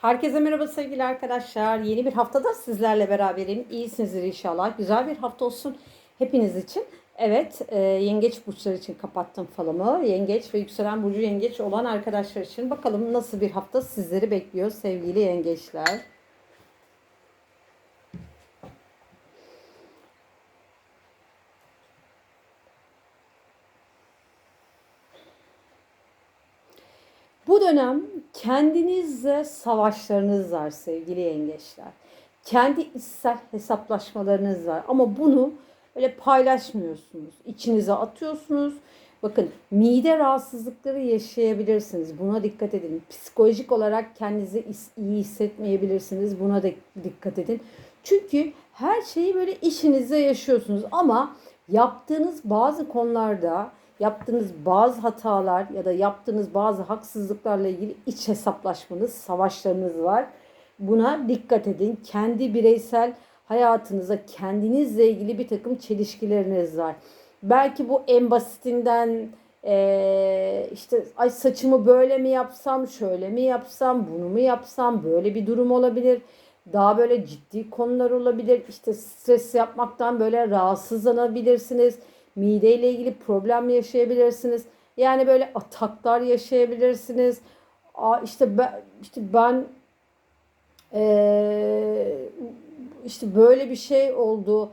Herkese merhaba sevgili arkadaşlar. Yeni bir haftada sizlerle beraberim. İyisinizdir inşallah. Güzel bir hafta olsun hepiniz için. Evet, e, yengeç burçları için kapattım falımı. Yengeç ve yükselen burcu yengeç olan arkadaşlar için bakalım nasıl bir hafta sizleri bekliyor sevgili yengeçler. Bu dönem kendinizle savaşlarınız var sevgili yengeçler. Kendi içsel hesaplaşmalarınız var ama bunu öyle paylaşmıyorsunuz. İçinize atıyorsunuz. Bakın mide rahatsızlıkları yaşayabilirsiniz. Buna dikkat edin. Psikolojik olarak kendinizi iyi hissetmeyebilirsiniz. Buna da dikkat edin. Çünkü her şeyi böyle işinizde yaşıyorsunuz ama yaptığınız bazı konularda yaptığınız bazı hatalar ya da yaptığınız bazı haksızlıklarla ilgili iç hesaplaşmanız, savaşlarınız var. Buna dikkat edin. Kendi bireysel hayatınıza kendinizle ilgili bir takım çelişkileriniz var. Belki bu en basitinden ee, işte ay saçımı böyle mi yapsam, şöyle mi yapsam, bunu mu yapsam, böyle bir durum olabilir. Daha böyle ciddi konular olabilir. İşte stres yapmaktan böyle rahatsızlanabilirsiniz mideyle ilgili problem yaşayabilirsiniz. Yani böyle ataklar yaşayabilirsiniz. Aa, işte ben, işte ben ee, işte böyle bir şey oldu.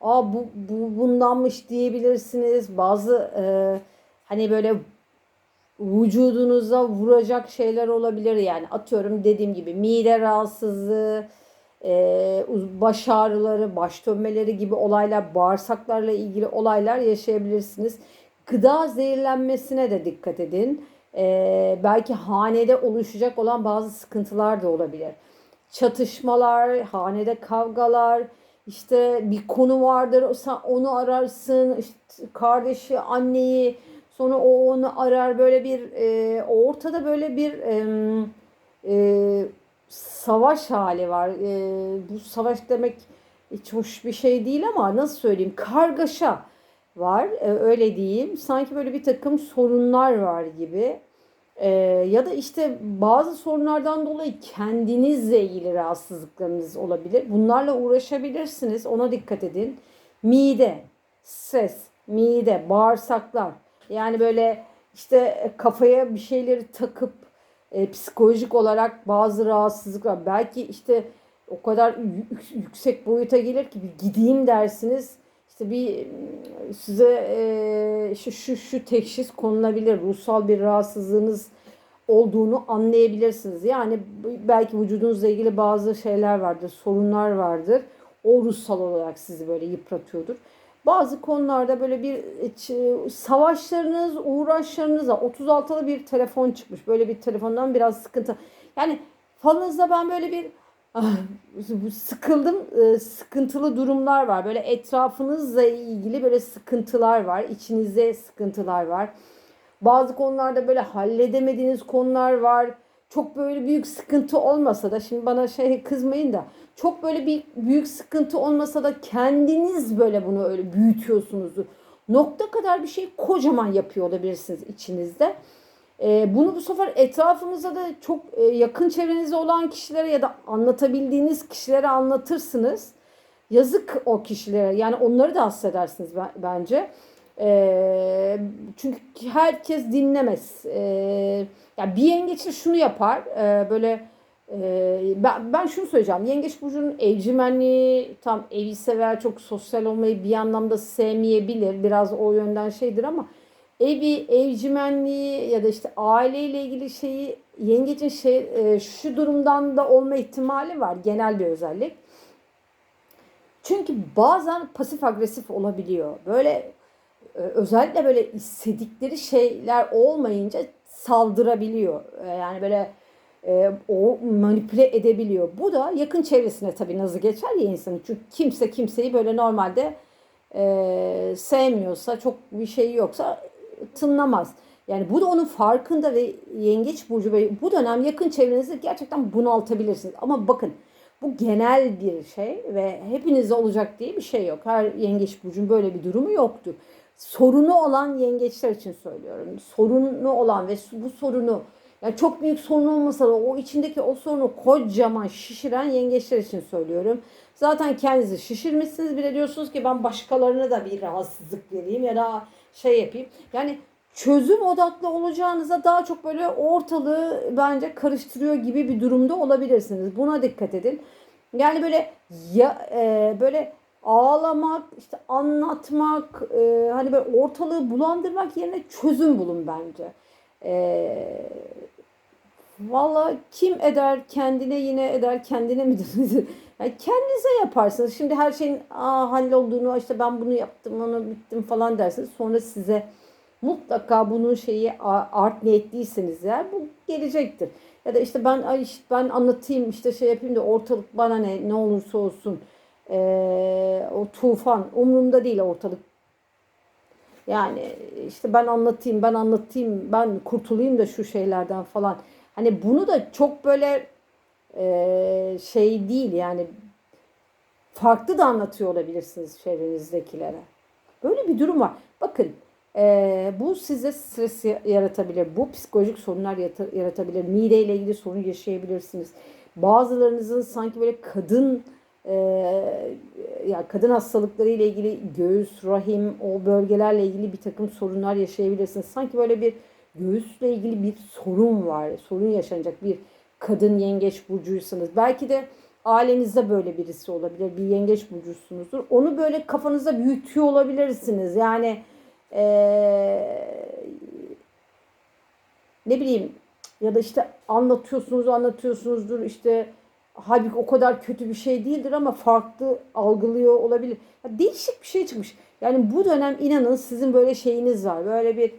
Aa bu, bu bundanmış diyebilirsiniz. Bazı e, hani böyle vücudunuza vuracak şeyler olabilir. Yani atıyorum dediğim gibi mide rahatsızlığı, e, baş ağrıları, baş dönmeleri gibi olaylar, bağırsaklarla ilgili olaylar yaşayabilirsiniz. Gıda zehirlenmesine de dikkat edin. E, belki hanede oluşacak olan bazı sıkıntılar da olabilir. Çatışmalar, hanede kavgalar, işte bir konu vardır sen onu ararsın, işte kardeşi, anneyi, sonra o onu arar böyle bir e, ortada böyle bir e, e, savaş hali var. E, bu savaş demek hiç hoş bir şey değil ama nasıl söyleyeyim kargaşa var e, öyle diyeyim. Sanki böyle bir takım sorunlar var gibi. E, ya da işte bazı sorunlardan dolayı kendinizle ilgili rahatsızlıklarınız olabilir. Bunlarla uğraşabilirsiniz. Ona dikkat edin. Mide, stres, mide, bağırsaklar. Yani böyle işte kafaya bir şeyleri takıp e, psikolojik olarak bazı rahatsızlıklar belki işte o kadar yüksek boyuta gelir ki bir gideyim dersiniz işte bir size e, şu, şu şu teşhis konulabilir ruhsal bir rahatsızlığınız olduğunu anlayabilirsiniz. Yani belki vücudunuzla ilgili bazı şeyler vardır, sorunlar vardır. O ruhsal olarak sizi böyle yıpratıyordur. Bazı konularda böyle bir savaşlarınız, uğraşlarınız var. 36'lı bir telefon çıkmış. Böyle bir telefondan biraz sıkıntı. Yani falınızda ben böyle bir ah, sıkıldım, e, sıkıntılı durumlar var. Böyle etrafınızla ilgili böyle sıkıntılar var. İçinizde sıkıntılar var. Bazı konularda böyle halledemediğiniz konular var. Çok böyle büyük sıkıntı olmasa da şimdi bana şey kızmayın da çok böyle bir büyük sıkıntı olmasa da kendiniz böyle bunu öyle büyütüyorsunuzdur. Nokta kadar bir şey kocaman yapıyor olabilirsiniz içinizde. E, bunu bu sefer etrafınızda da çok e, yakın çevrenizde olan kişilere ya da anlatabildiğiniz kişilere anlatırsınız. Yazık o kişilere yani onları da hissedersiniz bence. E, çünkü herkes dinlemez. E, yani bir yengeçte şunu yapar e, böyle ee, ben, ben şunu söyleyeceğim. Yengeç Burcu'nun evcimenliği tam evi sever, çok sosyal olmayı bir anlamda sevmeyebilir. Biraz o yönden şeydir ama evi, evcimenliği ya da işte aileyle ilgili şeyi yengecin şey e, şu durumdan da olma ihtimali var. Genel bir özellik. Çünkü bazen pasif agresif olabiliyor. Böyle e, özellikle böyle istedikleri şeyler olmayınca saldırabiliyor. E, yani böyle e, o manipüle edebiliyor. Bu da yakın çevresine tabii nazı geçer ya insanın. Çünkü kimse kimseyi böyle normalde e, sevmiyorsa, çok bir şey yoksa tınlamaz. Yani bu da onun farkında ve yengeç burcu ve bu dönem yakın çevrenizi gerçekten bunaltabilirsiniz. Ama bakın bu genel bir şey ve hepinizde olacak diye bir şey yok. Her yengeç burcun böyle bir durumu yoktur. Sorunu olan yengeçler için söylüyorum. Sorunu olan ve bu sorunu Yani çok büyük sorun olmasa da o içindeki o sorunu kocaman şişiren yengeçler için söylüyorum. Zaten kendinizi şişirmişsiniz bile diyorsunuz ki ben başkalarına da bir rahatsızlık vereyim ya da şey yapayım. Yani çözüm odaklı olacağınıza daha çok böyle ortalığı bence karıştırıyor gibi bir durumda olabilirsiniz. Buna dikkat edin. Yani böyle ya e, böyle ağlamak, işte anlatmak, e, hani böyle ortalığı bulandırmak yerine çözüm bulun bence. E, Valla kim eder kendine yine eder kendine midir? yani kendinize yaparsınız. Şimdi her şeyin Aa, hallolduğunu işte ben bunu yaptım onu bittim falan dersiniz. Sonra size mutlaka bunun şeyi art niyetliyseniz eğer bu gelecektir. Ya da işte ben ay işte ben anlatayım işte şey yapayım da ortalık bana ne ne olursa olsun ee, o tufan umurumda değil ortalık. Yani işte ben anlatayım ben anlatayım ben kurtulayım da şu şeylerden falan. Hani bunu da çok böyle e, şey değil yani farklı da anlatıyor olabilirsiniz çevrenizdekilere. Böyle bir durum var. Bakın e, bu size stres yaratabilir. Bu psikolojik sorunlar yaratabilir. Mide ile ilgili sorun yaşayabilirsiniz. Bazılarınızın sanki böyle kadın e, ya kadın hastalıkları ile ilgili göğüs, rahim, o bölgelerle ilgili bir takım sorunlar yaşayabilirsiniz. Sanki böyle bir göğüsle ilgili bir sorun var. Sorun yaşanacak bir kadın yengeç burcuysanız. Belki de ailenizde böyle birisi olabilir. Bir yengeç burcusunuzdur. Onu böyle kafanızda büyütüyor olabilirsiniz. Yani ee, ne bileyim ya da işte anlatıyorsunuz anlatıyorsunuzdur işte halbuki o kadar kötü bir şey değildir ama farklı algılıyor olabilir. Ya değişik bir şey çıkmış. Yani bu dönem inanın sizin böyle şeyiniz var. Böyle bir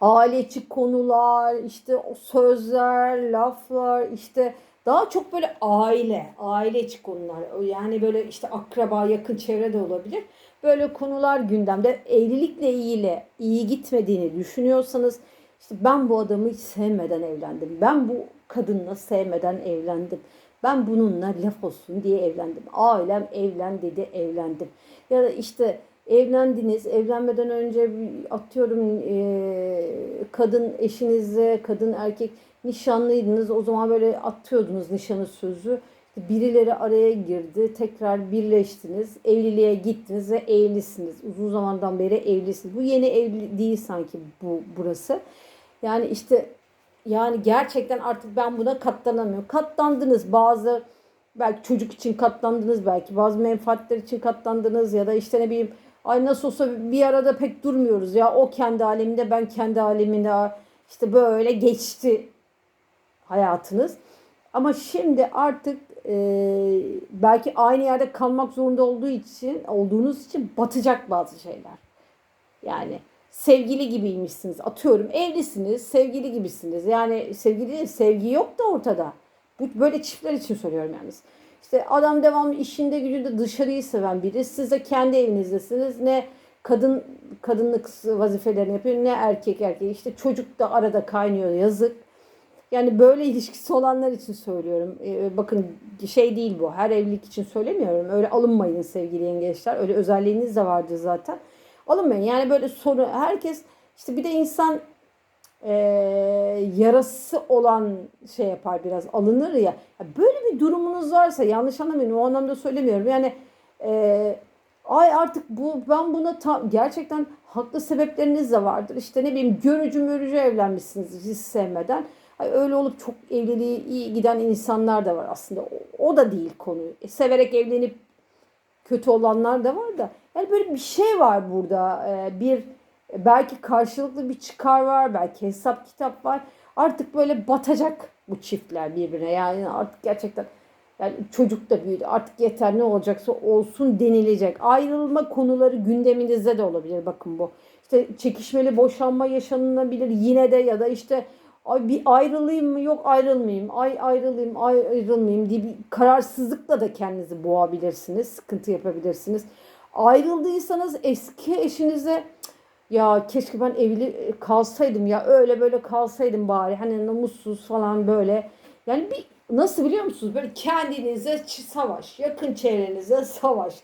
aile konular, işte o sözler, laflar, işte daha çok böyle aile, aile içi konular. Yani böyle işte akraba, yakın çevre de olabilir. Böyle konular gündemde. Evlilikle ilgili iyi gitmediğini düşünüyorsanız işte ben bu adamı hiç sevmeden evlendim. Ben bu kadınla sevmeden evlendim. Ben bununla laf olsun diye evlendim. Ailem evlen dedi evlendim. Ya da işte evlendiniz. Evlenmeden önce atıyorum e, kadın eşinizle kadın erkek nişanlıydınız. O zaman böyle atıyordunuz nişanı sözü. Birileri araya girdi. Tekrar birleştiniz. Evliliğe gittiniz ve evlisiniz. Uzun zamandan beri evlisiniz. Bu yeni evli değil sanki bu burası. Yani işte yani gerçekten artık ben buna katlanamıyorum. Katlandınız bazı belki çocuk için katlandınız belki bazı menfaatler için katlandınız ya da işte ne bileyim ay nasıl olsa bir arada pek durmuyoruz ya o kendi aleminde ben kendi aleminde işte böyle geçti hayatınız. Ama şimdi artık e, belki aynı yerde kalmak zorunda olduğu için olduğunuz için batacak bazı şeyler. Yani sevgili gibiymişsiniz. Atıyorum evlisiniz, sevgili gibisiniz. Yani sevgili değil, sevgi yok da ortada. Böyle çiftler için söylüyorum yani. İşte adam devamlı işinde gücünde dışarıyı seven biri. Siz de kendi evinizdesiniz. Ne kadın kadınlık vazifelerini yapıyor ne erkek erkek. İşte çocuk da arada kaynıyor yazık. Yani böyle ilişkisi olanlar için söylüyorum. Ee, bakın şey değil bu. Her evlilik için söylemiyorum. Öyle alınmayın sevgili yengeçler. Öyle özelliğiniz de vardır zaten. Alınmayın. Yani böyle soru herkes işte bir de insan e, yarası olan şey yapar biraz alınır ya. Böyle bir durumunuz varsa yanlış anlamayın o anlamda söylemiyorum. Yani e, ay artık bu ben buna tam gerçekten haklı sebepleriniz de vardır. İşte ne bileyim görücü mörücü evlenmişsiniz hiç sevmeden. Ay öyle olup çok evliliği iyi giden insanlar da var aslında. O, o da değil konu. E, severek evlenip kötü olanlar da var da. Yani böyle bir şey var burada. E, bir belki karşılıklı bir çıkar var. Belki hesap kitap var. Artık böyle batacak bu çiftler birbirine. Yani artık gerçekten yani çocuk da büyüdü. Artık yeter ne olacaksa olsun denilecek. Ayrılma konuları gündeminizde de olabilir. Bakın bu. İşte çekişmeli boşanma yaşanılabilir yine de ya da işte ay bir ayrılayım mı? Yok ayrılmayayım. Ay ayrılayım ay ayrılmayayım diye bir kararsızlıkla da kendinizi boğabilirsiniz sıkıntı yapabilirsiniz. Ayrıldıysanız eski eşinize ya keşke ben evli kalsaydım ya öyle böyle kalsaydım bari hani namussuz falan böyle. Yani bir nasıl biliyor musunuz? Böyle kendinize savaş yakın çevrenize savaş.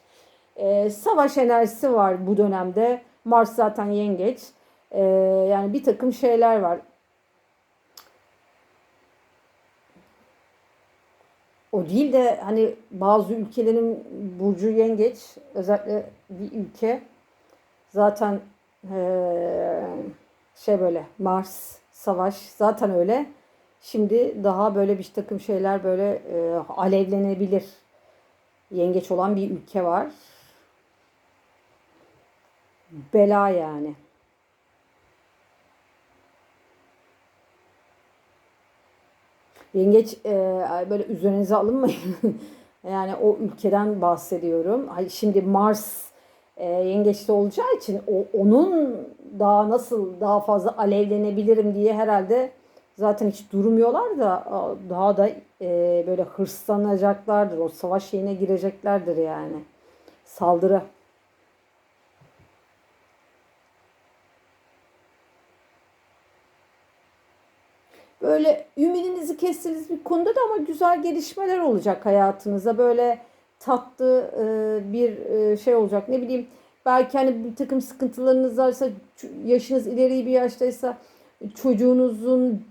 Ee, savaş enerjisi var bu dönemde. Mars zaten yengeç. Ee, yani bir takım şeyler var o değil de hani bazı ülkelerin burcu yengeç özellikle bir ülke zaten eee, şey böyle Mars savaş zaten öyle. Şimdi daha böyle bir takım şeyler böyle eee, alevlenebilir. Yengeç olan bir ülke var. Bela yani. Yengeç e, böyle üzerinize alınmayın. yani o ülkeden bahsediyorum. Şimdi Mars e, yengeçte olacağı için o onun daha nasıl daha fazla alevlenebilirim diye herhalde zaten hiç durmuyorlar da daha da e, böyle hırslanacaklardır. O savaş şeyine gireceklerdir yani. Saldırı. Böyle ümidinizi kestiğiniz bir konuda da ama güzel gelişmeler olacak hayatınıza. Böyle tatlı e, bir e, şey olacak. Ne bileyim belki hani bir takım sıkıntılarınız varsa yaşınız ileri bir yaştaysa çocuğunuzun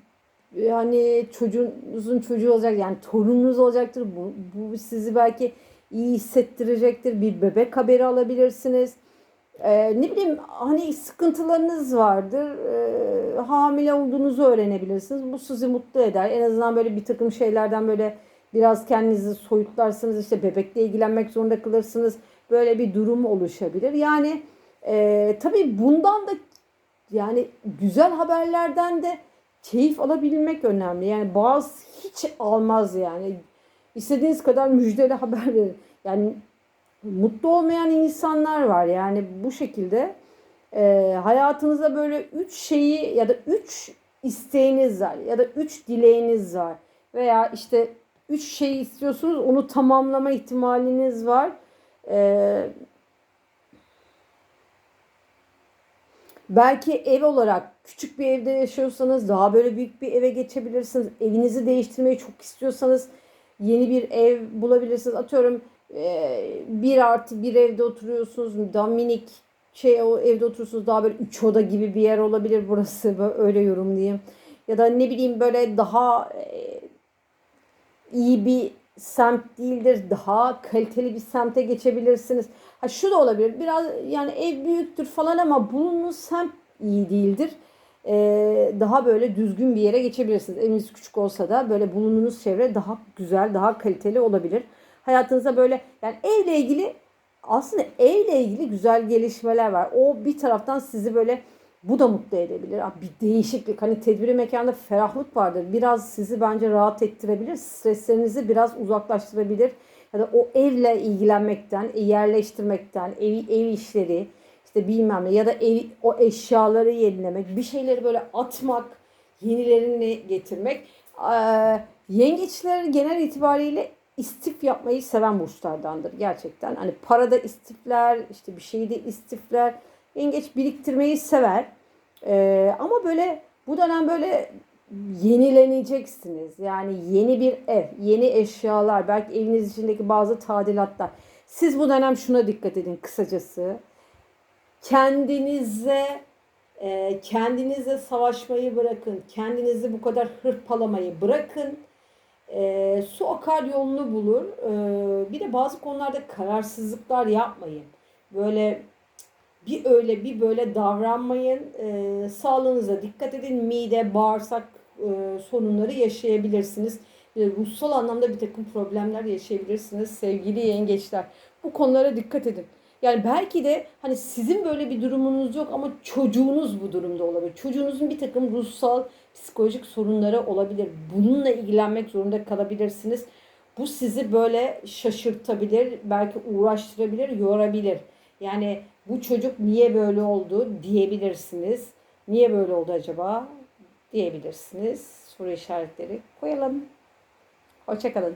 yani çocuğunuzun çocuğu olacak yani torununuz olacaktır. Bu, bu sizi belki iyi hissettirecektir. Bir bebek haberi alabilirsiniz. Ee, ne bileyim hani sıkıntılarınız vardır. Ee, hamile olduğunuzu öğrenebilirsiniz. Bu sizi mutlu eder. En azından böyle bir takım şeylerden böyle biraz kendinizi soyutlarsınız. İşte bebekle ilgilenmek zorunda kalırsınız. Böyle bir durum oluşabilir. Yani e, tabii bundan da yani güzel haberlerden de keyif alabilmek önemli. Yani bazı hiç almaz yani. İstediğiniz kadar müjdeli haber verin. Yani mutlu olmayan insanlar var. Yani bu şekilde e, hayatınızda böyle üç şeyi ya da üç isteğiniz var ya da üç dileğiniz var veya işte üç şeyi istiyorsunuz onu tamamlama ihtimaliniz var. E, belki ev olarak küçük bir evde yaşıyorsanız daha böyle büyük bir eve geçebilirsiniz. Evinizi değiştirmeyi çok istiyorsanız yeni bir ev bulabilirsiniz. Atıyorum bir artı bir evde oturuyorsunuz. Daha minik şey o evde oturursunuz. Daha böyle üç oda gibi bir yer olabilir burası. Böyle öyle yorumlayayım. Ya da ne bileyim böyle daha e, iyi bir semt değildir. Daha kaliteli bir semte geçebilirsiniz. Ha şu da olabilir. Biraz yani ev büyüktür falan ama bulunduğunuz semt iyi değildir. Ee, daha böyle düzgün bir yere geçebilirsiniz. Eviniz küçük olsa da böyle bulunduğunuz çevre daha güzel, daha kaliteli olabilir. Hayatınızda böyle yani evle ilgili aslında evle ilgili güzel gelişmeler var. O bir taraftan sizi böyle bu da mutlu edebilir. Bir değişiklik. Hani tedbiri mekanda ferahlık vardır. Biraz sizi bence rahat ettirebilir. Streslerinizi biraz uzaklaştırabilir. Ya da o evle ilgilenmekten, yerleştirmekten, ev, ev işleri, işte bilmem ne ya da ev, o eşyaları yenilemek, bir şeyleri böyle atmak, yenilerini getirmek. Ee, yengeçler genel itibariyle istif yapmayı seven burçlardandır gerçekten. Hani parada istifler, işte bir şeyde istifler. Yengeç biriktirmeyi sever. Ee, ama böyle bu dönem böyle yenileneceksiniz. Yani yeni bir ev, yeni eşyalar, belki eviniz içindeki bazı tadilatlar. Siz bu dönem şuna dikkat edin kısacası. Kendinize e, kendinize savaşmayı bırakın. Kendinizi bu kadar hırpalamayı bırakın. E, su akar yolunu bulur. E, bir de bazı konularda kararsızlıklar yapmayın. Böyle bir öyle bir böyle davranmayın. E, sağlığınıza dikkat edin. Mide, bağırsak e, sorunları yaşayabilirsiniz. E, ruhsal anlamda bir takım problemler yaşayabilirsiniz sevgili yengeçler. Bu konulara dikkat edin. Yani belki de hani sizin böyle bir durumunuz yok ama çocuğunuz bu durumda olabilir. Çocuğunuzun bir takım ruhsal, psikolojik sorunları olabilir. Bununla ilgilenmek zorunda kalabilirsiniz. Bu sizi böyle şaşırtabilir, belki uğraştırabilir, yorabilir. Yani bu çocuk niye böyle oldu diyebilirsiniz. Niye böyle oldu acaba diyebilirsiniz. Soru işaretleri koyalım. Hoşçakalın.